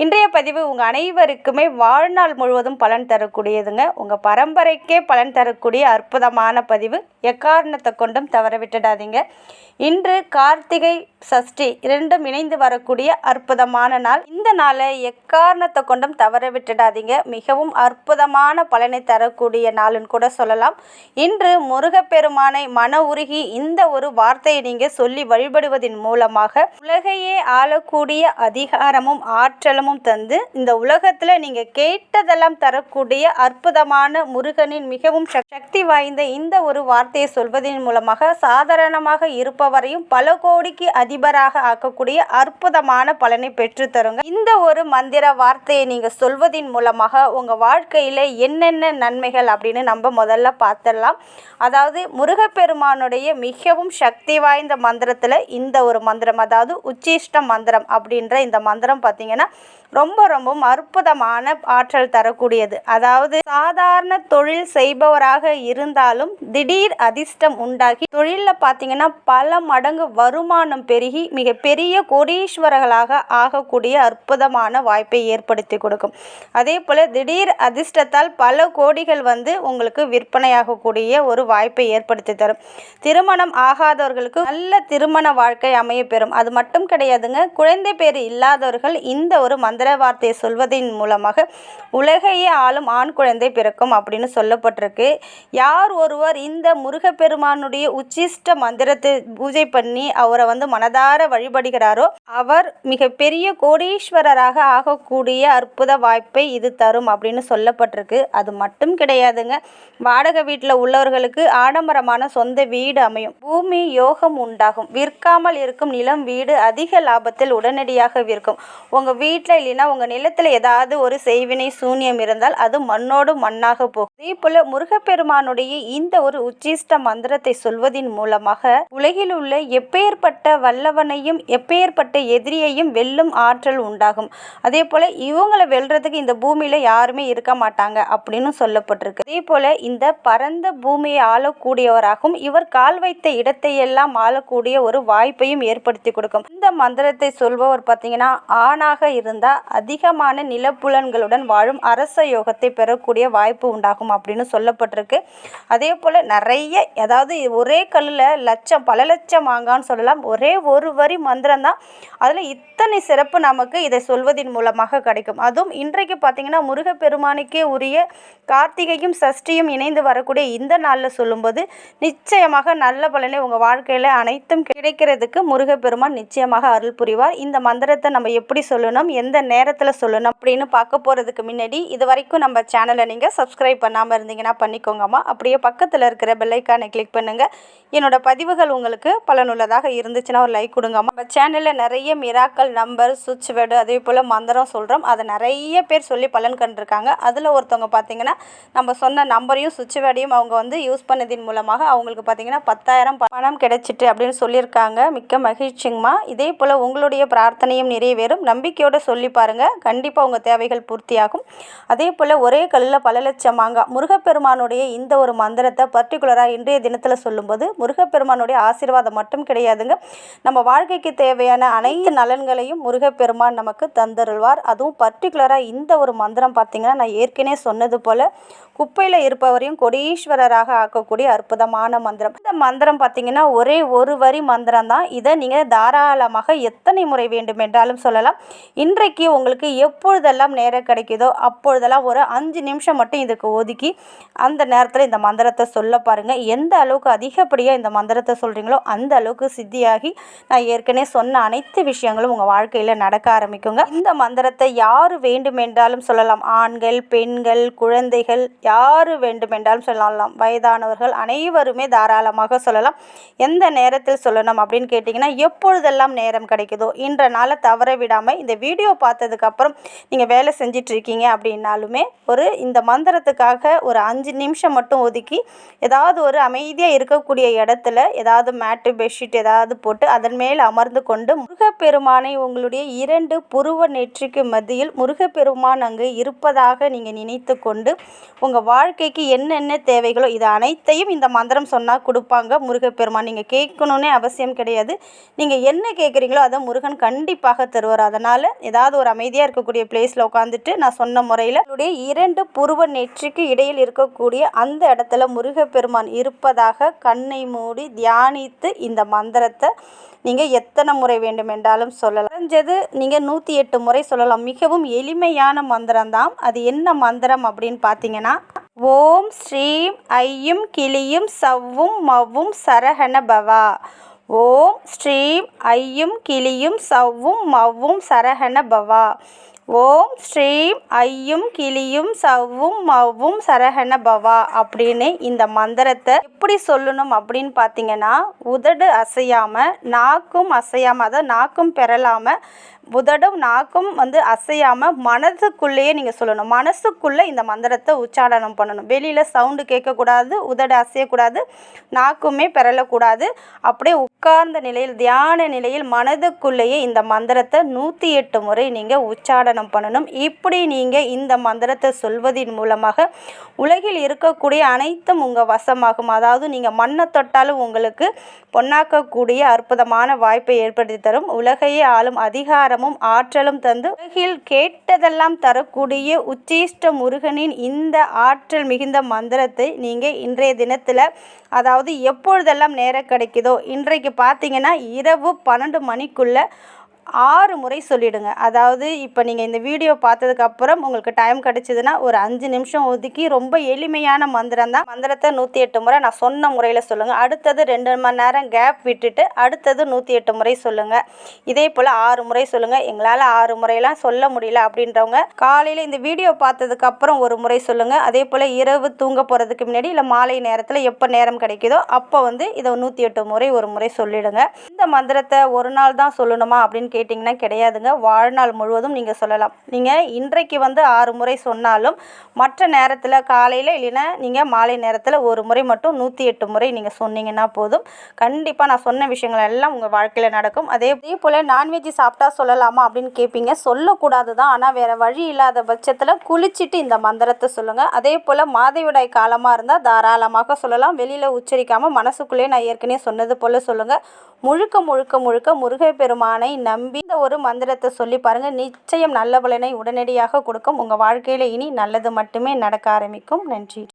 இன்றைய பதிவு உங்கள் அனைவருக்குமே வாழ்நாள் முழுவதும் பலன் தரக்கூடியதுங்க. உங்கள் பரம்பரைக்கே பலன் தரக்கூடிய அற்புதமான பதிவு. எக்காரணத்தை கொண்டும் தவற விட்டுடாதீங்க. இன்று கார்த்திகை சஷ்டி இரண்டும் இணைந்து வரக்கூடிய அற்புதமான நாள். இந்த நாளை எக்காரணத்தை கொண்டும் தவற விட்டுடாதீங்க. மிகவும் அற்புதமான பலனை தரக்கூடிய நாளுன்னு கூட சொல்லலாம். இன்று முருகப்பெருமானை மன உருகி இந்த ஒரு வார்த்தையை நீங்கள் சொல்லி வழிபடுவதன் மூலமாக உலகையே ஆளக்கூடிய அதிகாரமும் ஆற்றலும் தந்து இந்த உலகத்தில் நீங்கள் கேட்டதெல்லாம் தரக்கூடிய அற்புதமான முருகனின் மிகவும் சக்தி வாய்ந்த இந்த ஒரு வார்த்தையை சொல்வதன் மூலமாக சாதாரணமாக இருப்பவரையும் பல கோடிக்கு அதிபராக ஆக்கக்கூடிய அற்புதமான பலனை பெற்று தருங்க. இந்த ஒரு மந்திர வார்த்தையை நீங்கள் சொல்வதின் மூலமாக உங்கள் வாழ்க்கையில் என்னென்ன நன்மைகள் அப்படின்னு நம்ம முதல்ல பார்த்துடலாம். அதாவது முருகப்பெருமானுடைய மிகவும் சக்தி வாய்ந்த மந்திரத்தில் இந்த ஒரு மந்திரம் அதாவது உச்சிஷ்ட மந்திரம் அப்படின்ற இந்த மந்திரம் பார்த்தீங்கன்னா ரொம்ப ரொம்பவும் அற்புதமான ஆற்றல் தரக்கூடியது. அதாவது சாதாரண தொழில் செய்பவராக இருந்தாலும் திடீர் அதிர்ஷ்டம் உண்டாகி தொழிலில் பார்த்தீங்கன்னா பல மடங்கு வருமானம் பெருகி மிகப்பெரிய கோடீஸ்வரர்களாக ஆகக்கூடிய அற்புதமான வாய்ப்பை ஏற்படுத்தி கொடுக்கும். அதே போல் திடீர் அதிர்ஷ்டத்தால் பல கோடிகள் வந்து உங்களுக்கு விற்பனையாகக்கூடிய ஒரு வாய்ப்பை ஏற்படுத்தி தரும். திருமணம் ஆகாதவர்களுக்கு நல்ல திருமண வாழ்க்கை அமைய பெறும் அது மட்டும் கிடையாதுங்க குழந்தை பேர் இல்லாதவர்கள் இந்த ஒரு மந்திர வார்த்தையை சொல்வதன் மூலமாக உலகையே ஆளும் ஆண் குழந்தை பிறக்கும் அப்படின்னு சொல்லப்பட்டிருக்கு. யார் ஒருவர் இந்த முருகப்பெருமானுடைய உச்சிஷ்ட மந்திரத்தை பூஜை பண்ணி அவரை வந்து மனதார வழிபடுகிறாரோ அவர் மிகப்பெரிய கோடீஸ்வரராக ஆகக்கூடிய அற்புத வாய்ப்பை இது தரும் அப்படின்னு சொல்லப்பட்டிருக்கு. அது மட்டும் கிடையாதுங்க. வாடகை வீட்டில் உள்ளவர்களுக்கு ஆடம்பரமான சொந்த வீடு அமையும். பூமி யோகம் உண்டாகும். விற்காமல் இருக்கும் நிலம் வீடு அதிக லாபத்தில் உடனடியாக விற்கும். உங்கள் வீட்டில் இல்லைன்னா உங்கள் நிலத்தில் ஏதாவது ஒரு செய்வினை சூன்யம் இருந்தால் அது மண்ணோடு மண்ணாக போகும். அதேபோல முருகப்பெருமானுடைய இந்த ஒரு உச்சிஷ்ட மந்திரத்தை சொல்வதின் மூலமாக உலகில் உள்ள எப்பேற்பட்ட வல்லவனையும் எப்பேற்பட்ட எதிரியையும் வெல்லும் ஆற்றல் உண்டாகும். அதே போல் இவங்களை வெல்றதுக்கு இந்த பூமியில் யாருமே இருக்க மாட்டாங்க அப்படின்னு சொல்லப்பட்டிருக்கு. அதே போல இந்த பரந்த பூமியை ஆளக்கூடியவராகவும் இவர் கால் வைத்த இடத்தை எல்லாம் ஆளக்கூடிய ஒரு வாய்ப்பையும் ஏற்படுத்தி கொடுக்கும். இந்த மந்திரத்தை சொல்பவர் பார்த்தீங்கன்னா ஆணாக இருந்தால் அதிகமான நிலப்புலன்களுடன் வாழும் அரச யோகத்தை பெறக்கூடிய வாய்ப்பு உண்டாகும் அப்படின்னு சொல்லப்பட்டிருக்கு. அதே போல் நிறைய அதாவது ஒரே கல்லில் லட்சம் பல லட்சம் மாங்கான்னு சொல்லலாம். ஒரே ஒரு வரி மந்திரம் தான். அதில் இத்தனை சிறப்பு நமக்கு இதை சொல்வதின் மூலமாக கிடைக்கும். அதுவும் இன்றைக்கு பார்த்தீங்கன்னா முருகப்பெருமானுக்கே உரிய கார்த்திகையும் சஷ்டியும் இணைந்து வரக்கூடிய இந்த நாளில் சொல்லும்போது நிச்சயமாக நல்ல பலனை உங்கள் வாழ்க்கையில் அனைத்தும் கிடைக்கிறதுக்கு முருகப்பெருமான் நிச்சயமாக அருள் புரிவார். இந்த மந்திரத்தை நம்ம எப்படி சொல்லணும்? எந்த நேரத்தில் சொல்லணும்? அப்படின்னு பார்க்க போகிறதுக்கு முன்னாடி இது வரைக்கும் நம்ம சேனலை நீங்கள் சப்ஸ்கிரைப் பண்ணாமல் இருந்தீங்கன்னா பண்ணிக்கோங்கம்மா. அப்படியே பக்கத்தில் இருக்கிற பெல்லைக்கானை கிளிக் பண்ணுங்கள் என்னோட பதிவுகள் உங்களுக்கு பலனுள்ளதாக இருந்துச்சுன்னா ஒரு லைக் கொடுங்கம்மா. நம்ம சேனலில் நிறைய மிராக்கள் நம்பர் சுவிட்ச் வேர்டு அதே போல் மந்திரம் சொல்கிறோம் அதை நிறைய பேர் சொல்லி பலன் கண்டிருக்காங்க. அதில் ஒருத்தவங்க பார்த்தீங்கன்னா நம்ம சொன்ன நம்பரையும் சுவிட்ச் வேர்டையும் அவங்க வந்து யூஸ் பண்ணதின் மூலமாக அவங்களுக்கு பார்த்தீங்கன்னா பத்தாயிரம் பணம் கிடைச்சிட்டு அப்படின்னு சொல்லியிருக்காங்க. மிக்க மகிழ்ச்சிங்கம்மா. இதே போல் உங்களுடைய பிரார்த்தனையும் நிறைவேறும். நம்பிக்கையோடு சொல்லி பாருங்கள் கண்டிப்பாக உங்கள் தேவைகள் பூர்த்தியாகும். அதே போல் ஒரே கல்லில் பல லட்சம் மாங்காய் முருகப்பெருமானுடைய இந்த ஒரு மந்திரத்தை பர்டிகுலராக இன்றைய தினத்தில் சொல்லும்போது முருகப்பெருமானுடைய ஆசீர்வாதம் மட்டும் கிடையாதுங்க. நம்ம வாழ்க்கைக்கு தேவையான அனைத்து நலன்களையும் முருகப்பெருமான் நமக்கு தந்தருள்வார். அதுவும் பர்டிகுலராக இந்த ஒரு மந்திரம் பார்த்திங்கன்னா நான் ஏற்கனவே சொன்னது போல் குப்பையில் இருப்பவரையும் கொடீஸ்வரராக ஆக்கக்கூடிய அற்புதமான மந்திரம். இந்த மந்திரம் பார்த்தீங்கன்னா ஒரே ஒரு வரி மந்திரம் தான். இதை நீங்கள் தாராளமாக எத்தனை முறை வேண்டுமென்றாலும் சொல்லலாம். இன்றைக்கு உங்களுக்கு எப்பொழுதெல்லாம் நேரம் கிடைக்குதோ அப்பொழுதெல்லாம் ஒரு அஞ்சு நிமிஷம் மட்டும் இதுக்கு ஒதுக்கி அந்த நேரத்தில் இந்த மந்திரத்தை சொல்ல பாருங்கள் எந்த அளவுக்கு அதிகப்படியாக இந்த மந்திரத்தை சொல்கிறீங்களோ அந்த அளவுக்கு சித்தியாகி நான் ஏற்கனவே சொன்ன அனைத்து விஷயங்களும் உங்கள் வாழ்க்கையில் நடக்க ஆரம்பிக்குங்க. இந்த மந்திரத்தை யார் வேண்டுமென்றாலும் சொல்லலாம். ஆண்கள் பெண்கள் குழந்தைகள் யார் வேண்டுமென்றாலும் சொல்லலாம். வயதானவர்கள் அனைவருமே தாராளமாக சொல்லலாம். எந்த நேரத்தில் சொல்லணும் அப்படின்னு கேட்டிங்கன்னா எப்பொழுதெல்லாம் நேரம் கிடைக்குதோ இன்ற நாளை தவற விடாமல் இந்த வீடியோ பார்த்ததுக்கப்புறம் நீங்கள் வேலை செஞ்சிட்ருக்கீங்க அப்படின்னாலுமே ஒரு இந்த மந்திரத்துக்காக உங்களுக்காக ஒரு அஞ்சு நிமிஷம் மட்டும் ஒதுக்கி ஏதாவது ஒரு அமைதியாக இருக்கக்கூடிய இடத்துல ஏதாவது மேட்டு பெட்ஷீட் ஏதாவது போட்டு அதன் மேல் அமர்ந்து கொண்டு முருகப்பெருமானை உங்களுடைய இரண்டு புருவ நெற்றிக்கு மத்தியில் முருகப்பெருமான் அங்கு இருப்பதாக நீங்கள் நினைத்து கொண்டு உங்கள் வாழ்க்கைக்கு என்னென்ன தேவைகளோ இது அனைத்தையும் இந்த மந்திரம் சொன்னால் கொடுப்பாங்க. முருகப்பெருமான் நீங்கள் கேட்கணுன்னே அவசியம் கிடையாது. நீங்கள் என்ன கேட்குறீங்களோ அதை முருகன் கண்டிப்பாக தருவார். அதனால் ஏதாவது ஒரு அமைதியாக இருக்கக்கூடிய பிளேஸில் உட்காந்துட்டு நான் சொன்ன முறையில் உங்களுடைய இரண்டு புருவ நெற்றிக்கு இடையில் இருக்கக்கூடிய அந்த இடத்துல முருகப்பெருமான் இருப்பதாக கண்ணை மூடி தியானித்து இந்த மந்திரத்தை நீங்கள் எத்தனை முறை வேண்டுமென்றாலும் சொல்லலாம். குறைஞ்சது நீங்கள் நூற்றி எட்டு முறை சொல்லலாம். மிகவும் எளிமையான மந்திரம் தான் அது என்ன மந்திரம் அப்படின்னு பார்த்தீங்கன்னா ஓம் ஸ்ரீம் ஐயும் கிளியும் சவ்வும் மவ்வும் சரஹண பவா. ஓம் ஸ்ரீம் ஐயும் கிளியும் சவ்வும் மவ்வும் சரஹண பவா. ஓம் ஸ்ரீம் ஐயும் கிளியும் சவ்வும் மவ்வும் சரஹண பவா அப்படின்னு இந்த மந்திரத்தை எப்படி சொல்லணும் அப்படின்னு பார்த்தீங்கன்னா உதடு அசையாமல் நாக்கும் அசையாமல் அதாவது நாக்கும் பெறலாமல் உதடும் நாக்கும் வந்து அசையாமல் மனதுக்குள்ளேயே நீங்கள் சொல்லணும். மனசுக்குள்ளே இந்த மந்திரத்தை உச்சாடனம் பண்ணணும். வெளியில் சவுண்டு கேட்கக்கூடாது உதடு அசையக்கூடாது நாக்குமே பெறலக்கூடாது. அப்படியே உட்கார்ந்த நிலையில் தியான நிலையில் மனதுக்குள்ளேயே இந்த மந்திரத்தை நூற்றி எட்டு முறை நீங்கள் உச்சாடனம் பண்ணணும். இப்படி நீங்கள் இந்த மந்திரத்தை சொல்வதின் மூலமாக உலகில் இருக்கக்கூடிய அனைத்தும் உங்கள் வசமாகும். அதாவது நீங்கள் மண்ணை தொட்டாலும் உங்களுக்கு பொன்னாக்கக்கூடிய அற்புதமான வாய்ப்பை ஏற்படுத்தி தரும். உலகையே ஆளும் பலமும் ஆற்றலும் தந்து உலகில் கேட்டதெல்லாம் தரக்கூடிய உச்சிஷ்ட முருகனின் இந்த ஆற்றல் மிகுந்த மந்திரத்தை நீங்கள் இன்றைய தினத்தில் அதாவது எப்பொழுதெல்லாம் நேரம் கிடைக்குதோ இன்றைக்கு பார்த்தீங்கன்னா இரவு பன்னெண்டு மணிக்குள்ளே ஆறு முறை சொல்லிவிடுங்க அதாவது இப்போ நீங்கள் இந்த வீடியோ பார்த்ததுக்கப்புறம் உங்களுக்கு டைம் கிடச்சிதுன்னா ஒரு அஞ்சு நிமிஷம் ஒதுக்கி ரொம்ப எளிமையான மந்திரம் தான் மந்திரத்தை நூற்றி எட்டு முறை நான் சொன்ன முறையில் சொல்லுங்கள் அடுத்தது ரெண்டு மணி நேரம் கேப் விட்டுட்டு அடுத்தது நூற்றி எட்டு முறை சொல்லுங்கள் இதே போல் ஆறு முறை சொல்லுங்கள் எங்களால் ஆறு முறையெல்லாம் சொல்ல முடியல அப்படின்றவங்க காலையில் இந்த வீடியோ பார்த்ததுக்கப்புறம் ஒரு முறை சொல்லுங்கள் அதே போல் இரவு தூங்க போகிறதுக்கு முன்னாடி இல்லை மாலை நேரத்தில் எப்போ நேரம் கிடைக்குதோ அப்போ வந்து இதை நூற்றி எட்டு முறை ஒரு முறை சொல்லிவிடுங்க இந்த மந்திரத்தை ஒரு நாள் தான் சொல்லணுமா அப்படின்னு கேட்டிங்கன்னா கிடையாதுங்க. வாழ்நாள் முழுவதும் நீங்கள் சொல்லலாம். நீங்கள் இன்றைக்கு வந்து ஆறு முறை சொன்னாலும் மற்ற நேரத்தில் காலையில் இல்லைன்னா நீங்கள் மாலை நேரத்தில் ஒரு முறை மட்டும் நூற்றி எட்டு முறை நீங்கள் சொன்னீங்கன்னா போதும். கண்டிப்பாக நான் சொன்ன விஷயங்கள் எல்லாம் உங்கள் வாழ்க்கையில் நடக்கும். அதே போல் நான்வெஜ் சாப்பிட்டா சொல்லலாமா அப்படின்னு கேட்பீங்க சொல்லக்கூடாது தான் ஆனால் வேறு வழி இல்லாத பட்சத்தில் குளிச்சுட்டு இந்த மந்திரத்தை சொல்லுங்கள் அதே போல் மாதவிடாய் காலமாக இருந்தால் தாராளமாக சொல்லலாம். வெளியில் உச்சரிக்காமல் மனசுக்குள்ளேயே நான் ஏற்கனவே சொன்னது போல் சொல்லுங்கள் முழுக்க முழுக்க முழுக்க முருகப்பெருமானை நம்பி இந்த ஒரு மந்திரத்தை சொல்லி பாருங்கள் நிச்சயம் நல்ல பலனை உடனடியாக கொடுக்கும். உங்கள் வாழ்க்கையில் இனி நல்லது மட்டுமே நடக்க ஆரம்பிக்கும். நன்றி.